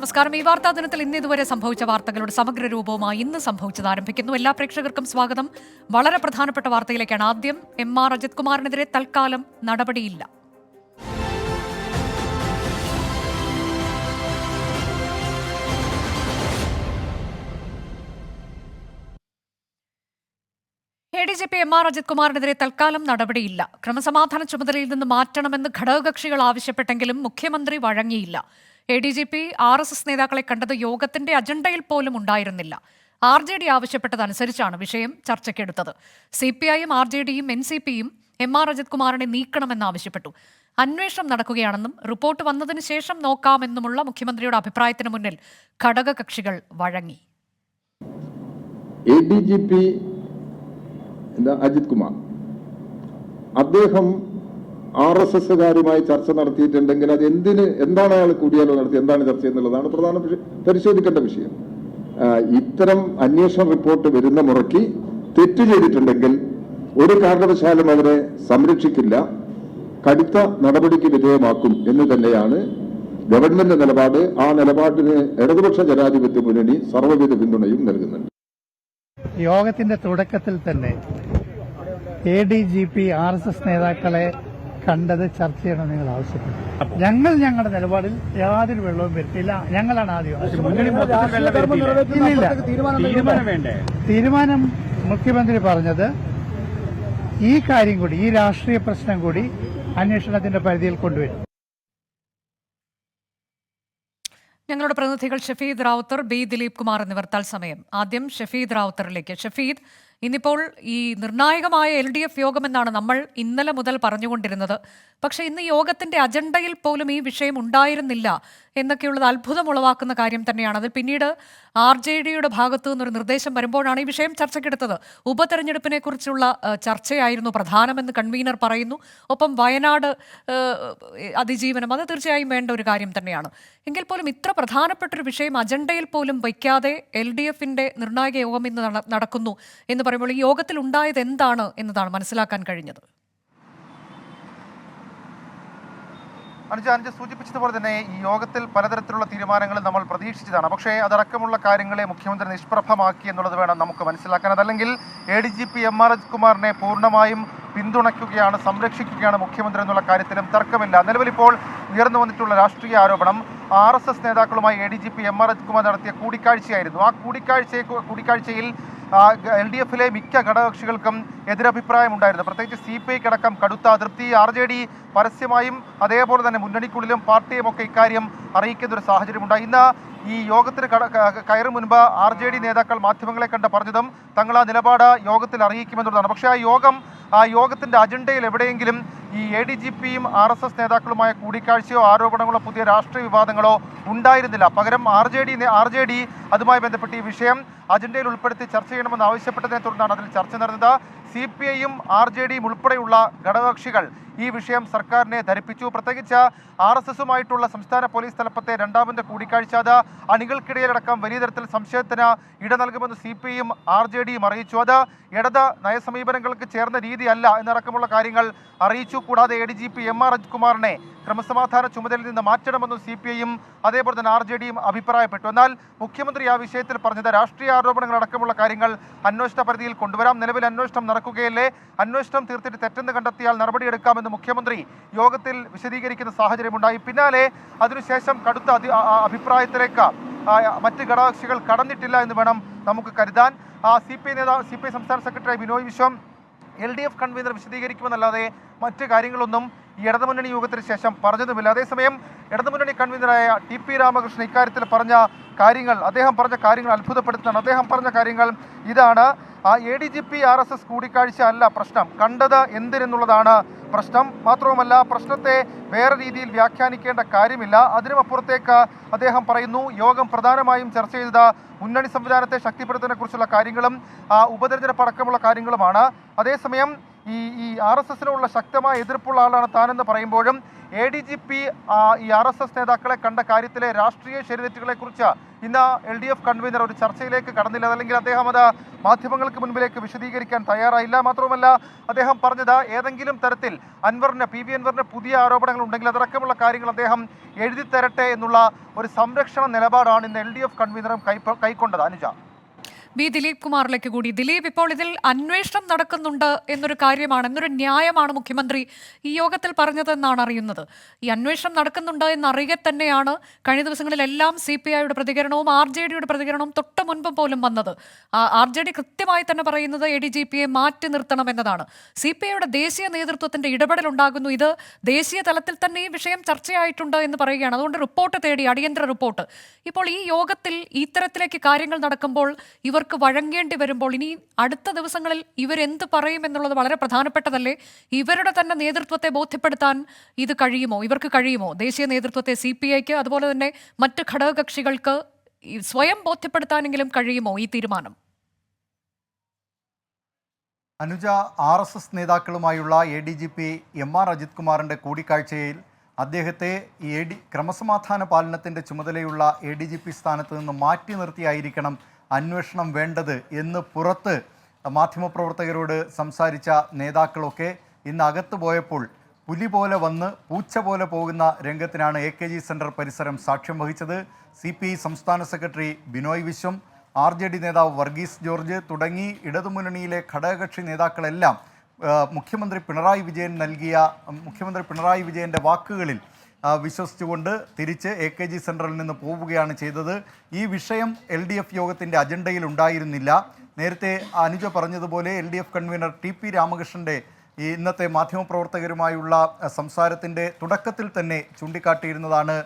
നമസ്കാരം. ഈ വാർത്താ ദിനത്തിൽ ഇന്ന് ഇതുവരെ സംഭവിച്ച വാർത്തകളുടെ സമഗ്ര രൂപവുമായി ഇന്ന് സംഭവിച്ചത് ആരംഭിക്കുന്നു. എല്ലാ പ്രേക്ഷകർക്കും സ്വാഗതം. വളരെ പ്രധാനപ്പെട്ട വാർത്തയിലേക്കാണ് ആദ്യം. എം ആർ അജിത് കുമാറിനെതിരെ തൽക്കാലം നടപടിയില്ല. A D G P M R Ajith കുമാറിനെതിരെ തൽക്കാലം നടപടിയില്ല. ക്രമസമാധാന ചുമതലയിൽ നിന്ന് മാറ്റണമെന്ന് ഘടകകക്ഷികൾ ആവശ്യപ്പെട്ടെങ്കിലും മുഖ്യമന്ത്രി വഴങ്ങിയില്ല. A D G P R S S നേതാക്കളെ കണ്ടത് യോഗത്തിന്റെ അജണ്ടയിൽ പോലും ഉണ്ടായിരുന്നില്ല. ആർ ജെ ഡി ആവശ്യപ്പെട്ടതനുസരിച്ചാണ് വിഷയം ചർച്ചയ്ക്കെടുത്തത്. സി പി ഐയും ആർ ജെ ഡിയും എൻ സി പിയും എം ആർ അജിത് കുമാറിനെ നീക്കണമെന്നാവശ്യപ്പെട്ടു അന്വേഷണം നടക്കുകയാണെന്നും റിപ്പോർട്ട് വന്നതിന് ശേഷം നോക്കാമെന്നുമുള്ള മുഖ്യമന്ത്രിയുടെ അഭിപ്രായത്തിന് മുന്നിൽ ഘടകകക്ഷികൾ വഴങ്ങി. A D G P Ajith Kumar. അദ്ദേഹം ആർ എസ് എസ്സുകാരുമായി ചർച്ച നടത്തിയിട്ടുണ്ടെങ്കിൽ അത് എന്തിന് എന്താണ് അയാൾ കൂടിയാലോ നടത്തി എന്താണ് ചർച്ച എന്നുള്ളതാണ് പ്രധാന പരിശോധിക്കേണ്ട വിഷയം. ഇത്തരം അന്വേഷണ റിപ്പോർട്ട് വരുന്ന മുറയ്ക്ക് തെറ്റ് ചെയ്തിട്ടുണ്ടെങ്കിൽ ഒരു കാരണവശാലും അവരെ സംരക്ഷിക്കില്ല കടുത്ത നടപടിക്ക് വിധേയമാക്കും എന്ന് തന്നെയാണ് ഗവൺമെന്റ് നിലപാട്. ആ നിലപാടിന് ഇടതുപക്ഷ ജനാധിപത്യ മുന്നണി സർവവിധ പിന്തുണയും നൽകുന്നുണ്ട്. യോഗത്തിന്റെ തുടക്കത്തിൽ തന്നെ A D G P R S S നേതാക്കളെ കണ്ടത് ചർച്ച ചെയ്യണം നിങ്ങൾ ആവശ്യപ്പെട്ടു. ഞങ്ങൾ ഞങ്ങളുടെ നിലപാടിൽ യാതൊരു വെള്ളവും വരുത്തില്ല ഞങ്ങളാണ് ആദ്യം തീരുമാനം മുഖ്യമന്ത്രി പറഞ്ഞത് ഈ കാര്യം കൂടി ഈ രാഷ്ട്രീയ പ്രശ്നം കൂടി അന്വേഷണത്തിന്റെ പരിധിയിൽ കൊണ്ടുവരും. ഞങ്ങളുടെ പ്രതിനിധികൾ ഷഫീദ് റാവുത്തർ ബി ദിലീപ് കുമാർ എന്നിവർ തത്സമയം. ആദ്യം ഷഫീദ് റാവുത്തറിലേക്ക്. ഷഫീദ് ഇന്നിപ്പോൾ ഈ നിർണായകമായ എൽ ഡി എഫ് യോഗമെന്നാണ് നമ്മൾ ഇന്നലെ മുതൽ പറഞ്ഞുകൊണ്ടിരുന്നത്. പക്ഷേ ഇന്ന് യോഗത്തിന്റെ അജണ്ടയിൽ പോലും ഈ വിഷയം ഉണ്ടായിരുന്നില്ല. എന്നൊക്കെയുള്ളത് അത്ഭുതം ഉളവാക്കുന്ന കാര്യം തന്നെയാണ്. അതിൽ പിന്നീട് ആർ ജെ ഡിയുടെ ഭാഗത്തു നിന്നൊരു നിർദ്ദേശം വരുമ്പോഴാണ് ഈ വിഷയം ചർച്ചയ്ക്കെടുത്തത്. ഉപതെരഞ്ഞെടുപ്പിനെ കുറിച്ചുള്ള ചർച്ചയായിരുന്നു. പ്രധാനമെന്ന് കൺവീനർ പറയുന്നു. ഒപ്പം വയനാട് അതിജീവനം അത് തീർച്ചയായും വേണ്ട ഒരു കാര്യം തന്നെയാണ്. എങ്കിൽ പോലും ഇത്ര പ്രധാനപ്പെട്ട ഒരു വിഷയം അജണ്ടയിൽ പോലും വയ്ക്കാതെ എൽ ഡി എഫിന്റെ നിർണായക യോഗം ഇന്ന് നടക്കുന്നു എന്ന് പറയുമ്പോൾ ഈ യോഗത്തിൽ ഉണ്ടായത് എന്താണ് എന്നതാണ് മനസ്സിലാക്കാൻ കഴിഞ്ഞത്? അനുജ അനുജ സൂചിപ്പിച്ചതുപോലെ തന്നെ ഈ യോഗത്തിൽ പലതരത്തിലുള്ള തീരുമാനങ്ങൾ നമ്മൾ പ്രതീക്ഷിച്ചതാണ്. പക്ഷേ അതടക്കമുള്ള കാര്യങ്ങളെ മുഖ്യമന്ത്രി നിഷ്പ്രഭമാക്കി എന്നുള്ളത് വേണം നമുക്ക് മനസ്സിലാക്കാൻ. അതല്ലെങ്കിൽ A D G P M R കുമാറിനെ പൂർണമായും പിന്തുണയ്ക്കുകയാണ് സംരക്ഷിക്കുകയാണ് മുഖ്യമന്ത്രി എന്നുള്ള കാര്യത്തിലും തർക്കമില്ല. നിലവിലിപ്പോൾ ഉയർന്നു വന്നിട്ടുള്ള രാഷ്ട്രീയ ആരോപണം ആർ എസ് എസ് നേതാക്കളുമായി A D G P M R H Kumar നടത്തിയ കൂടിക്കാഴ്ചയായിരുന്നു. ആ കൂടിക്കാഴ്ചയെ കൂടിക്കാഴ്ചയിൽ എൽ ഡി എഫിലെ മിക്ക ഘടകകക്ഷികൾക്കും എതിരഭിപ്രായം ഉണ്ടായിരുന്നു പ്രത്യേകിച്ച് സി പി ഐക്കടക്കം കടുത്ത അതൃപ്തി ആർ ജെ ഡി പരസ്യമായും അതേപോലെ തന്നെ മുന്നണിക്കുള്ളിലും പാർട്ടിയും ഒക്കെ ഇക്കാര്യം അറിയിക്കുന്ന ഒരു സാഹചര്യമുണ്ടായി. ഇന്ന് ഈ യോഗത്തിന് കയറും മുൻപ് ആർ ജെ ഡി നേതാക്കൾ മാധ്യമങ്ങളെ കണ്ട് പറഞ്ഞതും തങ്ങൾ ആ നിലപാട് യോഗത്തിൽ അറിയിക്കുമെന്നുള്ളതാണ്. പക്ഷേ ആ യോഗം ആ യോഗത്തിന്റെ അജണ്ടയിൽ എവിടെയെങ്കിലും ഈ എ ഡി ജി പിയും ആർ എസ് എസ് നേതാക്കളുമായ കൂടിക്കാഴ്ചയോ ആരോപണങ്ങളോ പുതിയ രാഷ്ട്രീയ വിവാദങ്ങളോ ഉണ്ടായിരുന്നില്ല. പകരം R J D R J D അതുമായി ബന്ധപ്പെട്ട് ഈ വിഷയം അജണ്ടയിൽ ഉൾപ്പെടുത്തി ചർച്ച ചെയ്യണമെന്ന് ആവശ്യപ്പെട്ടതിനെ തുടർന്നാണ് അതിൽ ചർച്ച നടന്നത്. സി പി ഐയും ആർ ജെ ഡിയും ഉൾപ്പെടെയുള്ള ഘടകകക്ഷികൾ ഈ വിഷയം സർക്കാരിനെ ധരിപ്പിച്ചു. പ്രത്യേകിച്ച് ആർ എസ് എസുമായിട്ടുള്ള സംസ്ഥാന പോലീസ് തലപ്പത്തെ രണ്ടാമത്തെ കൂടിക്കാഴ്ച. അത് അണികൾക്കിടയിലടക്കം വലിയ തരത്തിൽ സംശയത്തിന് ഇട നൽകുമെന്ന് സി പി ഐയും ആർ ജെ ഡിയും അറിയിച്ചു. അത് ഇടത് നയസമീപനങ്ങൾക്ക് ചേർന്ന രീതിയല്ല എന്നടക്കമുള്ള കാര്യങ്ങൾ അറിയിച്ചു. കൂടാതെ A D G P M R അജിത്കുമാറിനെ ക്രമസമാധാന ചുമതലയിൽ നിന്ന് മാറ്റണമെന്നും സി പി ഐയും അതേപോലെ തന്നെ ആർ ജെ ഡിയും അഭിപ്രായപ്പെട്ടു. എന്നാൽ മുഖ്യമന്ത്രി ആ വിഷയത്തിൽ പറഞ്ഞത് രാഷ്ട്രീയ ആരോപണങ്ങൾ അടക്കമുള്ള കാര്യങ്ങൾ അന്വേഷണ പരിധിയിൽ കൊണ്ടുവരാം. നിലവിൽ അന്വേഷണം നടക്കുകയല്ലേ? അന്വേഷണം തീർത്തിട്ട് തെറ്റെന്ന് കണ്ടെത്തിയാൽ നടപടിയെടുക്കാമെന്ന് മുഖ്യമന്ത്രി യോഗത്തിൽ വിശദീകരിക്കുന്ന സാഹചര്യമുണ്ടായി. പിന്നാലെ അതിനുശേഷം കടുത്ത അഭിപ്രായത്തിലേക്ക് മറ്റ് ഘടകകക്ഷികൾ കടന്നിട്ടില്ല എന്ന് വേണം നമുക്ക് കരുതാൻ. സി പി ഐ നേതാവ് സി പി ഐ സംസ്ഥാന secretary Binoy Viswam L D F convener വിശദീകരിക്കുമെന്നല്ലാതെ മറ്റ് കാര്യങ്ങളൊന്നും ഈ ഇടതുമുന്നണി യോഗത്തിന് ശേഷം പറഞ്ഞതുമില്ല. അതേസമയം ഇടതുമുന്നണി കൺവീനറായ ടി പി രാമകൃഷ്ണൻ ഇക്കാര്യത്തിൽ പറഞ്ഞ കാര്യങ്ങൾ അദ്ദേഹം പറഞ്ഞ കാര്യങ്ങൾ അത്ഭുതപ്പെടുത്തുന്നതാണ്. അദ്ദേഹം പറഞ്ഞ കാര്യങ്ങൾ ഇതാണ്. ആ A D G P R S S കൂടിക്കാഴ്ച അല്ല പ്രശ്നം. കണ്ടത് എന്തിനെന്നുള്ളതാണ് പ്രശ്നം. മാത്രവുമല്ല പ്രശ്നത്തെ വേറെ രീതിയിൽ വ്യാഖ്യാനിക്കേണ്ട കാര്യമില്ല. അതിനുമപ്പുറത്തേക്ക് അദ്ദേഹം പറയുന്നു യോഗം പ്രധാനമായും ചർച്ച ചെയ്തത് മുന്നണി സംവിധാനത്തെ ശക്തിപ്പെടുത്തുന്നതിനെ കുറിച്ചുള്ള കാര്യങ്ങളും ആ, ഉപതെരഞ്ഞെടുപ്പ് അടക്കമുള്ള കാര്യങ്ങളുമാണ്. അതേസമയം ഈ ഈ ആർ എസ് എസിനുള്ള ശക്തമായ എതിർപ്പുള്ള ആളാണ് താനെന്ന് പറയുമ്പോഴും എ ഡി ജി പി ഈ ആർ എസ് എസ് നേതാക്കളെ കണ്ട കാര്യത്തിലെ രാഷ്ട്രീയ ശരിതെറ്റുകളെ കുറിച്ച് ഇന്ന് എൽ ഡി എഫ് കൺവീനർ ഒരു ചർച്ചയിലേക്ക് കടന്നില്ല. അതല്ലെങ്കിൽ അദ്ദേഹം അത് മാധ്യമങ്ങൾക്ക് മുൻപിലേക്ക് വിശദീകരിക്കാൻ തയ്യാറായില്ല. മാത്രവുമല്ല അദ്ദേഹം പറഞ്ഞത് ഏതെങ്കിലും തരത്തിൽ അൻവറിന് പി വി അൻവറിന് പുതിയ ആരോപണങ്ങൾ ഉണ്ടെങ്കിൽ അതടക്കമുള്ള കാര്യങ്ങൾ അദ്ദേഹം എഴുതി തരട്ടെ എന്നുള്ള ഒരു സംരക്ഷണ നിലപാടാണ് ഇന്ന് എൽ ഡി എഫ് കൺവീനറും കൈക്കൊണ്ടത്. അനുജ. ബി ദിലീപ് കുമാറിലേക്ക് കൂടി. ദിലീപ് ഇപ്പോൾ ഇതിൽ അന്വേഷണം നടക്കുന്നുണ്ട് എന്നൊരു കാര്യമാണ് എന്നൊരു ന്യായമാണ് മുഖ്യമന്ത്രി ഈ യോഗത്തിൽ പറഞ്ഞതെന്നാണ് അറിയുന്നത്. ഈ അന്വേഷണം നടക്കുന്നുണ്ട് എന്നറിയെ തന്നെയാണ് കഴിഞ്ഞ ദിവസങ്ങളിലെല്ലാം സി പി ഐയുടെ പ്രതികരണവും ആർ ജെ ഡിയുടെ പ്രതികരണവും തൊട്ട് മുൻപ് പോലും വന്നത്. ആർ ജെ ഡി കൃത്യമായി തന്നെ പറയുന്നത് എ ഡി ജി പിയെ മാറ്റി നിർത്തണം എന്നതാണ്. സി പി ഐയുടെ ദേശീയ നേതൃത്വത്തിന്റെ ഇടപെടൽ ഉണ്ടാകുന്നു ഇത്. ദേശീയ തലത്തിൽ തന്നെ ഈ വിഷയം ചർച്ചയായിട്ടുണ്ട് എന്ന് പറയുകയാണ്. അതുകൊണ്ട് റിപ്പോർട്ട് തേടി അടിയന്തര റിപ്പോർട്ട്. ഇപ്പോൾ ഈ യോഗത്തിൽ ഇത്തരത്തിലേക്ക് കാര്യങ്ങൾ നടക്കുമ്പോൾ ഇവർക്ക് വഴങ്ങേണ്ടി വരുമ്പോൾ ഇനി അടുത്ത ദിവസങ്ങളിൽ ഇവരെന്ത് പറയും എന്നുള്ളത് വളരെ പ്രധാനപ്പെട്ടതല്ലേ? ഇവരുടെ തന്നെ നേതൃത്വത്തെ ബോധ്യപ്പെടുത്താൻ ഇത് കഴിയുമോ? ഇവർക്ക് കഴിയുമോ? ദേശീയ നേതൃത്വത്തെ സി പി ഐക്ക് അതുപോലെ തന്നെ മറ്റ് ഘടകകക്ഷികൾക്ക് സ്വയം ബോധ്യപ്പെടുത്താനെങ്കിലും കഴിയുമോ ഈ തീരുമാനം? Anuja R S S നേതാക്കളുമായുള്ള A D G P M R Ajith കുമാറിന്റെ കൂടിക്കാഴ്ചയിൽ അദ്ദേഹത്തെ എ ഡി ക്രമസമാധാന പാലനത്തിന്റെ ചുമതലയുള്ള എ ഡി ജി പി സ്ഥാനത്ത് നിന്ന് മാറ്റി നിർത്തിയായിരിക്കണം അന്വേഷണം വേണ്ടത് എന്ന് പുറത്ത് മാധ്യമപ്രവർത്തകരോട് സംസാരിച്ച നേതാക്കളൊക്കെ ഇന്ന് അകത്ത് പോയപ്പോൾ പുലി പോലെ വന്ന് പൂച്ച പോലെ പോകുന്ന രംഗത്തിനാണ് എ കെ ജി സെന്റർ പരിസരം സാക്ഷ്യം വഹിച്ചത്. സി പി ഐ സംസ്ഥാന secretary Binoy Viswam R J D നേതാവ് വർഗീസ് ജോർജ് തുടങ്ങി ഇടതുമുന്നണിയിലെ ഘടകകക്ഷി നേതാക്കളെല്ലാം മുഖ്യമന്ത്രി പിണറായി വിജയൻ നൽകിയ മുഖ്യമന്ത്രി പിണറായി വിജയന്റെ വാക്കുകളിൽ വിശ്വസിച്ചുകൊണ്ട് തിരിച്ച് എ കെ ജി സെന്ററിൽ നിന്ന് പോവുകയാണ് ചെയ്തത്. ഈ വിഷയം എൽ ഡി എഫ് യോഗത്തിന്റെ അജണ്ടയിൽ ഉണ്ടായിരുന്നില്ല. നേരത്തെ അനുജ പറഞ്ഞതുപോലെ L D F convener T P രാമകൃഷ്ണന്റെ ഈ ഇന്നത്തെ മാധ്യമപ്രവർത്തകരുമായുള്ള സംസാരത്തിന്റെ തുടക്കത്തിൽ തന്നെ ചൂണ്ടിക്കാട്ടിയിരുന്നതാണ്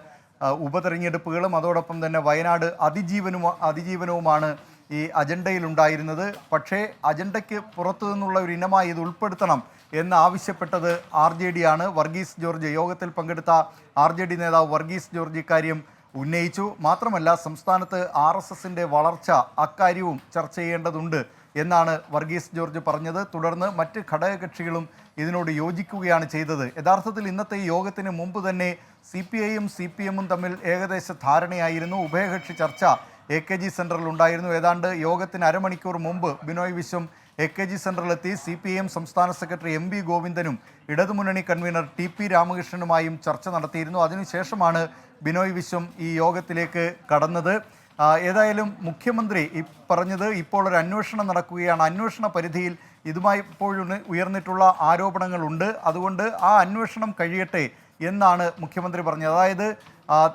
ഉപതെരഞ്ഞെടുപ്പുകളും അതോടൊപ്പം തന്നെ വയനാട് അതിജീവനവും അതിജീവനവുമാണ് ഈ അജണ്ടയിലുണ്ടായിരുന്നത്. പക്ഷേ അജണ്ടയ്ക്ക് പുറത്തു നിന്നുള്ള ഒരു ഇനമായി ഇത് ഉൾപ്പെടുത്തണം എന്ന് ആവശ്യപ്പെട്ടത് ആർ ജെ ഡി ആണ്. വർഗീസ് ജോർജ് യോഗത്തിൽ പങ്കെടുത്ത ആർ ജെ ഡി നേതാവ് വർഗീസ് ജോർജ് ഇക്കാര്യം ഉന്നയിച്ചു. മാത്രമല്ല സംസ്ഥാനത്ത് ആർ എസ് എസിന്റെ വളർച്ച അക്കാര്യവും ചർച്ച ചെയ്യേണ്ടതുണ്ട് എന്നാണ് വർഗീസ് ജോർജ് പറഞ്ഞത്. തുടർന്ന് മറ്റ് ഘടകകക്ഷികളും ഇതിനോട് യോജിക്കുകയാണ് ചെയ്തത്. യഥാർത്ഥത്തിൽ ഇന്നത്തെ യോഗത്തിന് മുമ്പ് തന്നെ സി പി ഐയും സി പി എമ്മും തമ്മിൽ ഏകദേശ ധാരണയായിരുന്നു. ഉഭയകക്ഷി ചർച്ച എ കെ ജി സെന്ററിൽ ഉണ്ടായിരുന്നു ഏതാണ്ട് യോഗത്തിന് അരമണിക്കൂർ മുമ്പ് Binoy Viswam A K G സെന്ററിലെത്തി C P M സംസ്ഥാന സെക്രട്ടറി എം വി ഗോവിന്ദനും ഇടതുമുന്നണി കൺവീനർ ടി പി രാമകൃഷ്ണനുമായും ചർച്ച നടത്തിയിരുന്നു. അതിനുശേഷമാണ് ബിനോയ് വിശ്വം ഈ യോഗത്തിലേക്ക് കടന്നത്. ഏതായാലും മുഖ്യമന്ത്രി ഈ പറഞ്ഞത് ഇപ്പോൾ ഒരു അന്വേഷണം നടക്കുകയാണ്. അന്വേഷണ പരിധിയിൽ ഇതുമായി ഇപ്പോഴും ഉയർന്നിട്ടുള്ള ആരോപണങ്ങളുണ്ട്. അതുകൊണ്ട് ആ അന്വേഷണം കഴിയട്ടെ എന്നാണ് മുഖ്യമന്ത്രി പറഞ്ഞത്. അതായത്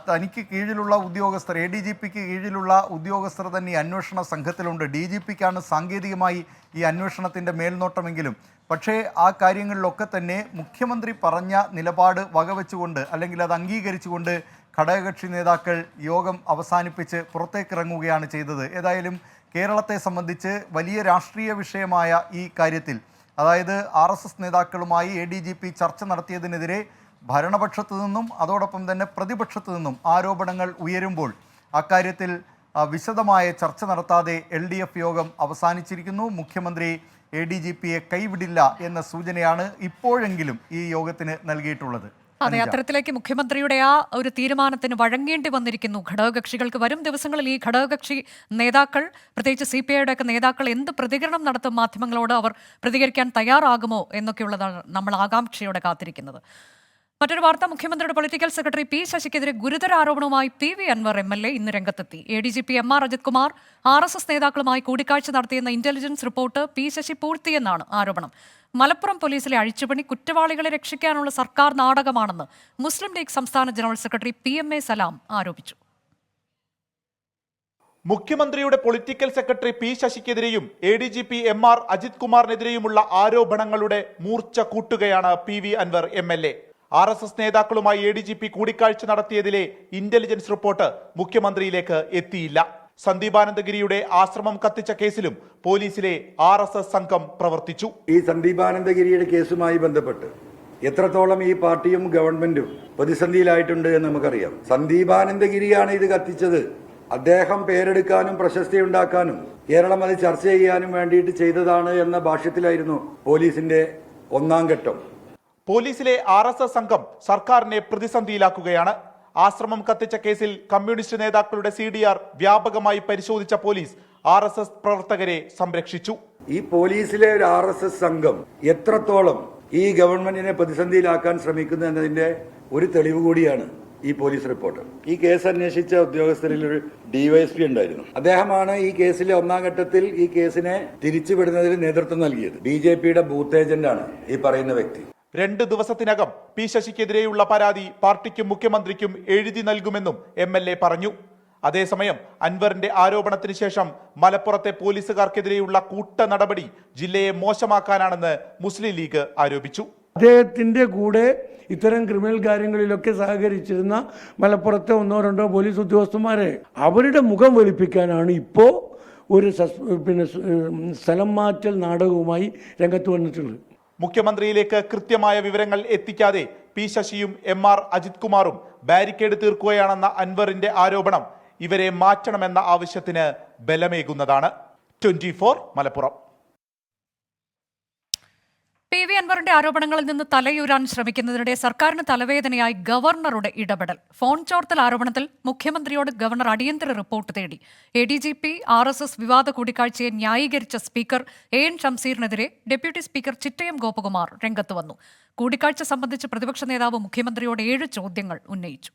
തനിക്ക് കീഴിലുള്ള ഉദ്യോഗസ്ഥർ എ ഡി ജി പിക്ക് കീഴിലുള്ള ഉദ്യോഗസ്ഥർ തന്നെ ഈ അന്വേഷണ സംഘത്തിലുണ്ട്. ഡി ജി പിക്കാണ് സാങ്കേതികമായി ഈ അന്വേഷണത്തിന്റെ മേൽനോട്ടമെങ്കിലും. പക്ഷേ ആ കാര്യങ്ങളിലൊക്കെ തന്നെ മുഖ്യമന്ത്രി പറഞ്ഞ നിലപാട് വകവെച്ചുകൊണ്ട് അല്ലെങ്കിൽ അത് അംഗീകരിച്ചുകൊണ്ട് ഘടകകക്ഷി നേതാക്കൾ യോഗം അവസാനിപ്പിച്ച് പുറത്തേക്കിറങ്ങുകയാണ് ചെയ്തത്. ഏതായാലും കേരളത്തെ സംബന്ധിച്ച് വലിയ രാഷ്ട്രീയ വിഷയമായ ഈ കാര്യത്തിൽ അതായത് ആർ നേതാക്കളുമായി എ ചർച്ച നടത്തിയതിനെതിരെ ഭരണപക്ഷത്തു നിന്നും അതോടൊപ്പം തന്നെ പ്രതിപക്ഷത്തു നിന്നും ആരോപണങ്ങൾ ഉയരുമ്പോൾ അക്കാര്യത്തിൽ വിശദമായ ചർച്ച നടത്താതെ എൽ ഡി എഫ് യോഗം അവസാനിച്ചിരിക്കുന്നു. മുഖ്യമന്ത്രി എ ഡി ജി പിയെ കൈവിടില്ല എന്ന സൂചനയാണ് ഇപ്പോഴെങ്കിലും ഈ യോഗത്തിന് നൽകിയിട്ടുള്ളത്. അതെ അത്തരത്തിലേക്ക് മുഖ്യമന്ത്രിയുടെ ആ ഒരു തീരുമാനത്തിന് വഴങ്ങേണ്ടി വന്നിരിക്കുന്നു. ഘടകകക്ഷികൾക്ക് വരും ദിവസങ്ങളിൽ ഈ ഘടകകക്ഷി നേതാക്കൾ പ്രത്യേകിച്ച് സി പി ഐയുടെ ഒക്കെ നേതാക്കൾ എന്ത് പ്രതികരണം നടത്തും മാധ്യമങ്ങളോട് അവർ പ്രതികരിക്കാൻ തയ്യാറാകുമോ എന്നൊക്കെയുള്ളതാണ് നമ്മൾ ആകാംക്ഷയോടെ കാത്തിരിക്കുന്നത്. മറ്റൊരു വാർത്ത. മുഖ്യമന്ത്രിയുടെ പൊളിറ്റിക്കൽ സെക്രട്ടറി പി ശശിക്കെതിരെ ഗുരുതര ആരോപണവുമായി P V Anwar M L A ഇന്ന് രംഗത്തെത്തി. A D G P M R Ajith Kumar R S S നേതാക്കളുമായി കൂടിക്കാഴ്ച നടത്തിയെന്ന ഇന്റലിജൻസ് റിപ്പോർട്ട് പി ശശി പൂഴ്ത്തിയെന്നാണ് ആരോപണം. മലപ്പുറം പോലീസിലെ അഴിച്ചുപണി കുറ്റവാളികളെ രക്ഷിക്കാനുള്ള സർക്കാർ നാടകമാണെന്ന് മുസ്ലിം ലീഗ് സംസ്ഥാന general secretary P M A Salam ആരോപിച്ചു. മുഖ്യമന്ത്രിയുടെ political secretary P ശശിക്കെതിരെയും A D G P M R Ajith കുമാറിനെതിരെയുമുള്ള ആരോപണങ്ങളുടെ മൂർച്ച കൂട്ടുകയാണ് P V Anwar M L A. R S S നേതാക്കളുമായി എ ഡി ജി പി കൂടിക്കാഴ്ച നടത്തിയതിലെ ഇന്റലിജൻസ് റിപ്പോർട്ട് മുഖ്യമന്ത്രിയിലേക്ക് എത്തിയില്ല. സന്ദീപാനന്ദഗിരിയുടെ ആശ്രമം കത്തിച്ച കേസിലും പോലീസിലെ ആർ എസ് എസ് സംഘം പ്രവർത്തിച്ചു. ഈ സന്ദീപാനന്ദഗിരിയുടെ കേസുമായി ബന്ധപ്പെട്ട് എത്രത്തോളം ഈ പാർട്ടിയും ഗവൺമെന്റും പ്രതിസന്ധിയിലായിട്ടുണ്ട് എന്ന് നമുക്കറിയാം. സന്ദീപാനന്ദഗിരിയാണ് ഇത് കത്തിച്ചത്. അദ്ദേഹം പേരെടുക്കാനും പ്രശസ്തി ഉണ്ടാക്കാനും കേരളം അത് ചർച്ച ചെയ്യാനും വേണ്ടിയിട്ട് ചെയ്തതാണ് എന്ന ഭാഷ്യത്തിലായിരുന്നു പോലീസിന്റെ ഒന്നാം ഘട്ടം. പോലീസിലെ ആർ എസ് എസ് സംഘം സർക്കാരിനെ പ്രതിസന്ധിയിലാക്കുകയാണ്. ആശ്രമം കത്തിച്ച കേസിൽ കമ്മ്യൂണിസ്റ്റ് നേതാക്കളുടെ സി ഡി ആർ വ്യാപകമായി പരിശോധിച്ച പോലീസ് ആർ എസ് എസ് പ്രവർത്തകരെ സംരക്ഷിച്ചു. ഈ പോലീസിലെ ഒരു ആർ എസ് എസ് സംഘം എത്രത്തോളം ഈ ഗവൺമെന്റിനെ പ്രതിസന്ധിയിലാക്കാൻ ശ്രമിക്കുന്നു എന്നതിന്റെ ഒരു തെളിവ് കൂടിയാണ് ഈ പോലീസ് റിപ്പോർട്ട്. ഈ കേസ് അന്വേഷിച്ച ഉദ്യോഗസ്ഥരിൽ ഒരു ഡിവൈഎസ്പി ഉണ്ടായിരുന്നു. അദ്ദേഹമാണ് ഈ കേസിലെ ഒന്നാം ഘട്ടത്തിൽ ഈ കേസിനെ തിരിച്ചുവിടുന്നതിന് നേതൃത്വം നൽകിയത്. ബി ജെ പിയുടെ ബൂത്ത് ഏജന്റാണ് ഈ പറയുന്ന വ്യക്തി. രണ്ട് ദിവസത്തിനകം പി ശശിക്കെതിരെയുള്ള പരാതി പാർട്ടിക്കും മുഖ്യമന്ത്രിക്കും എഴുതി നൽകുമെന്നും എം പറഞ്ഞു. അതേസമയം അൻവറിന്റെ ആരോപണത്തിന് ശേഷം മലപ്പുറത്തെ പോലീസുകാർക്കെതിരെയുള്ള കൂട്ട നടപടി ജില്ലയെ മോശമാക്കാനാണെന്ന് മുസ്ലിം ലീഗ് ആരോപിച്ചു. അദ്ദേഹത്തിന്റെ കൂടെ ഇത്തരം ക്രിമിനൽ കാര്യങ്ങളിലൊക്കെ സഹകരിച്ചിരുന്ന മലപ്പുറത്തെ ഒന്നോ രണ്ടോ പോലീസ് ഉദ്യോഗസ്ഥന്മാരെ അവരുടെ മുഖം വെളുപ്പിക്കാനാണ് ഇപ്പോൾ ഒരു സസ് പിന്നെ സ്ഥലം മാറ്റൽ നാടകവുമായി രംഗത്ത് വന്നിട്ടുള്ളത്. മുഖ്യമന്ത്രിയിലേക്ക് കൃത്യമായ വിവരങ്ങൾ എത്തിക്കാതെ പി ശശിയും എം ആർ അജിത് കുമാറും ബാരിക്കേഡ് തീർക്കുകയാണെന്ന അൻവറിന്റെ ആരോപണം ഇവരെ മാറ്റണമെന്ന ആവശ്യത്തിന് ബലമേകുന്നതാണ്. ട്വന്റി മലപ്പുറം. പി വി അൻവറിന്റെ ആരോപണങ്ങളിൽ നിന്ന് തലയൂരാൻ ശ്രമിക്കുന്നതിനിടെ സർക്കാരിന് തലവേദനയായി ഗവർണറുടെ ഇടപെടൽ. ഫോൺ ചോർത്തൽ ആരോപണത്തിൽ മുഖ്യമന്ത്രിയോട് ഗവർണർ അടിയന്തര റിപ്പോർട്ട് തേടി. A D G P R S S വിവാദ കൂടിക്കാഴ്ചയെ ന്യായീകരിച്ച സ്പീക്കർ എ എൻ ഷംസീറിനെതിരെ ഡെപ്യൂട്ടി സ്പീക്കർ ചിറ്റയം ഗോപകുമാർ രംഗത്ത് വന്നു. കൂടിക്കാഴ്ച സംബന്ധിച്ച് പ്രതിപക്ഷ നേതാവ് മുഖ്യമന്ത്രിയോട് ഏഴ് ചോദ്യങ്ങൾ ഉന്നയിച്ചു.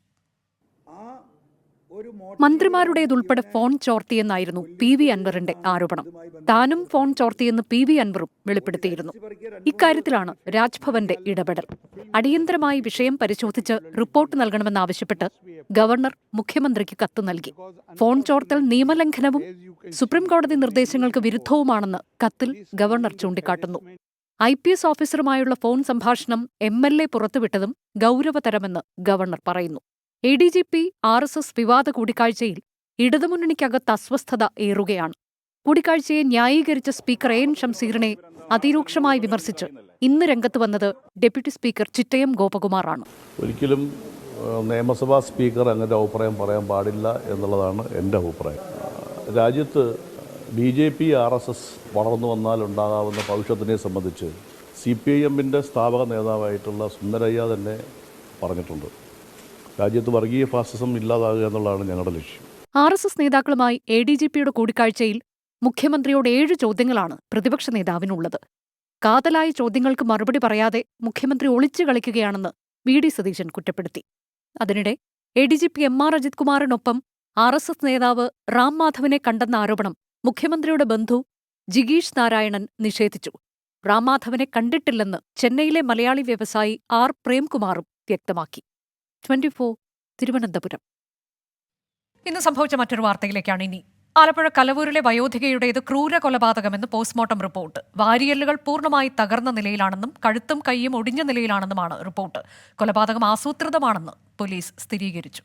മന്ത്രിമാരുടേതുൾപ്പെടെ ഫോൺ ചോർത്തിയെന്നായിരുന്നു പി വി അൻവറിന്റെ ആരോപണം. താനും ഫോൺ ചോർത്തിയെന്ന് പി വി അൻവറും വെളിപ്പെടുത്തിയിരുന്നു. ഇക്കാര്യത്തിലാണ് രാജ്ഭവന്റെ ഇടപെടൽ. അടിയന്തരമായി വിഷയം പരിശോധിച്ച് റിപ്പോർട്ട് നൽകണമെന്നാവശ്യപ്പെട്ട് ഗവർണർ മുഖ്യമന്ത്രിക്ക് കത്ത് നൽകി. ഫോൺ ചോർത്തൽ നിയമലംഘനവും സുപ്രീംകോടതി നിർദ്ദേശങ്ങൾക്ക് വിരുദ്ധവുമാണെന്ന് കത്തിൽ ഗവർണർ ചൂണ്ടിക്കാട്ടുന്നു. ഐ പി എസ് ഓഫീസറുമായുള്ള ഫോൺ സംഭാഷണം എം എൽ എ പുറത്തുവിട്ടതും ഗൗരവതരമെന്ന് ഗവർണർ പറയുന്നു. A D G P R S S വിവാദ കൂടിക്കാഴ്ചയിൽ ഇടതുമുന്നണിക്കകത്ത് അസ്വസ്ഥത ഏറുകയാണ്. കൂടിക്കാഴ്ചയെ ന്യായീകരിച്ച സ്പീക്കർ എ എൻ ഷംസീറിനെ അതിരൂക്ഷമായി വിമർശിച്ച് ഇന്ന് രംഗത്ത് വന്നത് ഡെപ്യൂട്ടി സ്പീക്കർ ചിറ്റയം ഗോപകുമാറാണ്. ഒരിക്കലും നിയമസഭാ സ്പീക്കർ അങ്ങനെ അഭിപ്രായം പറയാൻ പാടില്ല എന്നുള്ളതാണ് എന്റെ അഭിപ്രായം. രാജ്യത്ത് B J P R S S വളർന്നു വന്നാൽ ഉണ്ടാകാവുന്ന ഭവിഷ്യത്തിനെ സംബന്ധിച്ച് സി പി ഐ എമ്മിന്റെ സ്ഥാപക നേതാവായിട്ടുള്ള സുന്ദരയ്യ തന്നെ പറഞ്ഞിട്ടുണ്ട്. രാജ്യത്ത് വർഗീയ ഫാസിസം ഇല്ലാതാകുക എന്നുള്ളതാണ് ഞങ്ങളുടെ ലക്ഷ്യം. ആർ എസ് എസ് നേതാക്കളുമായി എ ഡി ജി പിയുടെ കൂടിക്കാഴ്ചയിൽ മുഖ്യമന്ത്രിയോട് ഏഴ് ചോദ്യങ്ങളാണ് പ്രതിപക്ഷ നേതാവിനുള്ളത്. കാതലായ ചോദ്യങ്ങൾക്ക് മറുപടി പറയാതെ മുഖ്യമന്ത്രി ഒളിച്ചു കളിക്കുകയാണെന്ന് വി ഡി സതീശൻ കുറ്റപ്പെടുത്തി. അതിനിടെ A D G P M R Ajith കുമാറിനൊപ്പം R S S നേതാവ് റാം മാധവനെ കണ്ടെന്ന ആരോപണം മുഖ്യമന്ത്രിയുടെ ബന്ധു ജിഗീഷ് നാരായണൻ നിഷേധിച്ചു. റാം മാധവനെ കണ്ടിട്ടില്ലെന്ന് ചെന്നൈയിലെ മലയാളി വ്യവസായി ആർ പ്രേംകുമാറും വ്യക്തമാക്കി. Twenty four Thiruvananthapuram. ഇന്ന് സംഭവിച്ച മറ്റൊരു വാർത്തയിലേക്കാണ് ഇനി. ആലപ്പുഴ കലവൂരിലെ വയോധികയുടേത് ക്രൂര കൊലപാതകമെന്ന് പോസ്റ്റ്മോർട്ടം റിപ്പോർട്ട്. വാരിയല്ലുകൾ പൂർണമായി തകർന്ന നിലയിലാണെന്നും കഴുത്തും കൈയും ഒടിഞ്ഞ നിലയിലാണെന്നുമാണ് റിപ്പോർട്ട്. കൊലപാതകം ആസൂത്രിതമാണെന്ന് പോലീസ് സ്ഥിരീകരിച്ചു.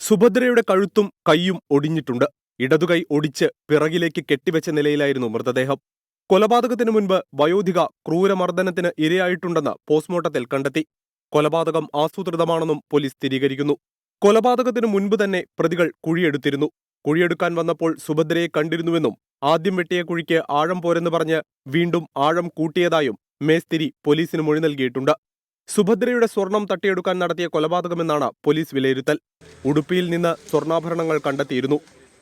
സുഭദ്രയുടെ കഴുത്തും കൈയും ഒടിഞ്ഞിട്ടുണ്ട്. ഇടതുകൈ ഒടിച്ച് പിറകിലേക്ക് കെട്ടിവെച്ച നിലയിലായിരുന്നു മൃതദേഹം. കൊലപാതകത്തിനു മുൻപ് വയോധിക ക്രൂരമർദ്ദനത്തിന് ഇരയായിട്ടുണ്ടെന്ന് പോസ്റ്റ്മോർട്ടത്തിൽ കണ്ടെത്തി. കൊലപാതകം ആസൂത്രിതമാണെന്നും പോലീസ് സ്ഥിരീകരിക്കുന്നു. കൊലപാതകത്തിനു മുൻപ് തന്നെ പ്രതികൾ കുഴിയെടുത്തിരുന്നു. കുഴിയെടുക്കാൻ വന്നപ്പോൾ സുഭദ്രയെ കണ്ടിരുന്നുവെന്നും ആദ്യം വെട്ടിയ കുഴിക്ക് ആഴം പോരെന്ന് പറഞ്ഞ് വീണ്ടും ആഴം കൂട്ടിയതായും മേസ്തിരി പോലീസിന് മൊഴി നൽകിയിട്ടുണ്ട്. സുഭദ്രയുടെ സ്വർണം തട്ടിയെടുക്കാൻ നടത്തിയ കൊലപാതകമെന്നാണ് പോലീസ് വിലയിരുത്തൽ. ഉടുപ്പിയിൽ നിന്ന് സ്വർണാഭരണങ്ങൾ കണ്ടെത്തിയിരുന്നു.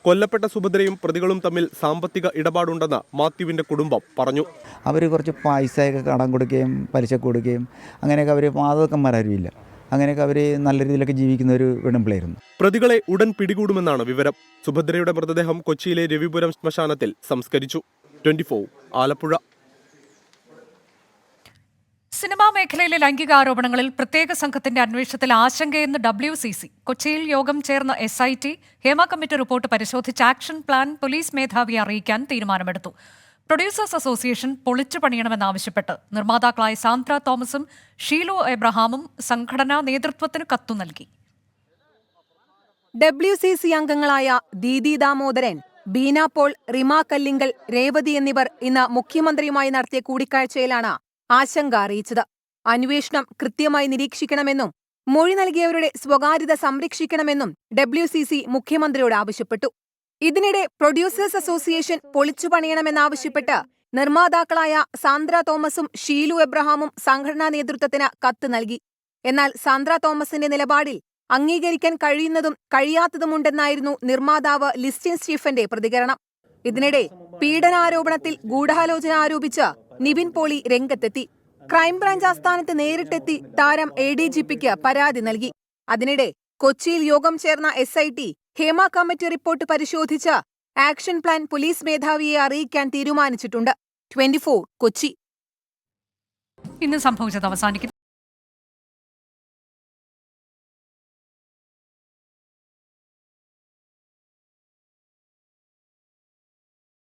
കൊല്ലപ്പെട്ട സുഭദ്രയും പ്രതികളും തമ്മിൽ സാമ്പത്തിക ഇടപാടുണ്ടെന്ന് മാത്യുവിന്റെ കുടുംബം പറഞ്ഞു. അവർ കുറച്ച് പൈസയൊക്കെ കടം കൊടുക്കുകയും പലിശ കൊടുക്കുകയും അങ്ങനെയൊക്കെ അവർ മാതകന്മാരും ഇല്ല അങ്ങനെയൊക്കെ അവർ നല്ല രീതിയിലൊക്കെ ജീവിക്കുന്ന ഒരു പെൺപിള്ളയായിരുന്നു പ്രതികളെ ഉടൻ പിടികൂടുമെന്നാണ് വിവരം. സുഭദ്രയുടെ മൃതദേഹം കൊച്ചിയിലെ രവിപുരം ശ്മശാനത്തിൽ സംസ്കരിച്ചു. ട്വന്റി ആലപ്പുഴ. സിനിമാ മേഖലയിലെ ലൈംഗിക ആരോപണങ്ങളിൽ പ്രത്യേക സംഘത്തിന്റെ അന്വേഷണത്തിൽ ആശങ്കയെന്ന് ഡബ്ല്യു സി സി. കൊച്ചിയിൽ യോഗം ചേർന്ന S I T Hema committee report പരിശോധിച്ച് ആക്ഷൻ പ്ലാൻ പോലീസ് മേധാവിയെ അറിയിക്കാൻ തീരുമാനമെടുത്തു. പ്രൊഡ്യൂസേഴ്സ് അസോസിയേഷൻ പൊളിച്ചു പണിയണമെന്നാവശ്യപ്പെട്ട് നിർമ്മാതാക്കളായ സാന്ദ്ര തോമസും ഷീലോ എബ്രഹാമും സംഘടനാ നേതൃത്വത്തിന് കത്തു നൽകി. ഡബ്ല്യു സി സി അംഗങ്ങളായ ദീദി ദാമോദരൻ ബീന പോൾ റിമ കല്ലിങ്കൽ രേവതി എന്നിവർ ഇന്ന് മുഖ്യമന്ത്രിയുമായി നടത്തിയ കൂടിക്കാഴ്ചയിലാണ് ആശങ്ക അറിയിച്ചത്. അന്വേഷണം കൃത്യമായി നിരീക്ഷിക്കണമെന്നും മൊഴി നൽകിയവരുടെ സ്വകാര്യത സംരക്ഷിക്കണമെന്നും ഡബ്ല്യു സി സി മുഖ്യമന്ത്രിയോട് ആവശ്യപ്പെട്ടു. ഇതിനിടെ പ്രൊഡ്യൂസേഴ്സ് അസോസിയേഷൻ പൊളിച്ചുപണിയണമെന്നാവശ്യപ്പെട്ട് നിർമ്മാതാക്കളായ സാന്ദ്ര തോമസും ഷീലു എബ്രഹാമും സംഘടനാ നേതൃത്വത്തിന് കത്ത് നൽകി. എന്നാൽ സാന്ദ്ര തോമസിന്റെ നിലപാടിൽ അംഗീകരിക്കാൻ കഴിയുന്നതും കഴിയാത്തതുമുണ്ടെന്നായിരുന്നു നിർമ്മാതാവ് ലിസ്റ്റിൻ സ്റ്റീഫന്റെ പ്രതികരണം. ഇതിനിടെ പീഡനാരോപണത്തിൽ ഗൂഢാലോചന ആരോപിച്ച് നിവിൻ പോളി രംഗത്തെത്തി. ക്രൈംബ്രാഞ്ച് ആസ്ഥാനത്ത് നേരിട്ടെത്തി താരം എ ഡി ജി പിക്ക് പരാതി നൽകി. അതിനിടെ കൊച്ചിയിൽ യോഗം ചേർന്ന S I T Hema committee report പരിശോധിച്ച് ആക്ഷൻ പ്ലാൻ പോലീസ് മേധാവിയെ അറിയിക്കാൻ തീരുമാനിച്ചിട്ടുണ്ട്. ട്വന്റി കൊച്ചി. ഇന്ന് സംഭവിച്ചത് അവസാനിക്കും.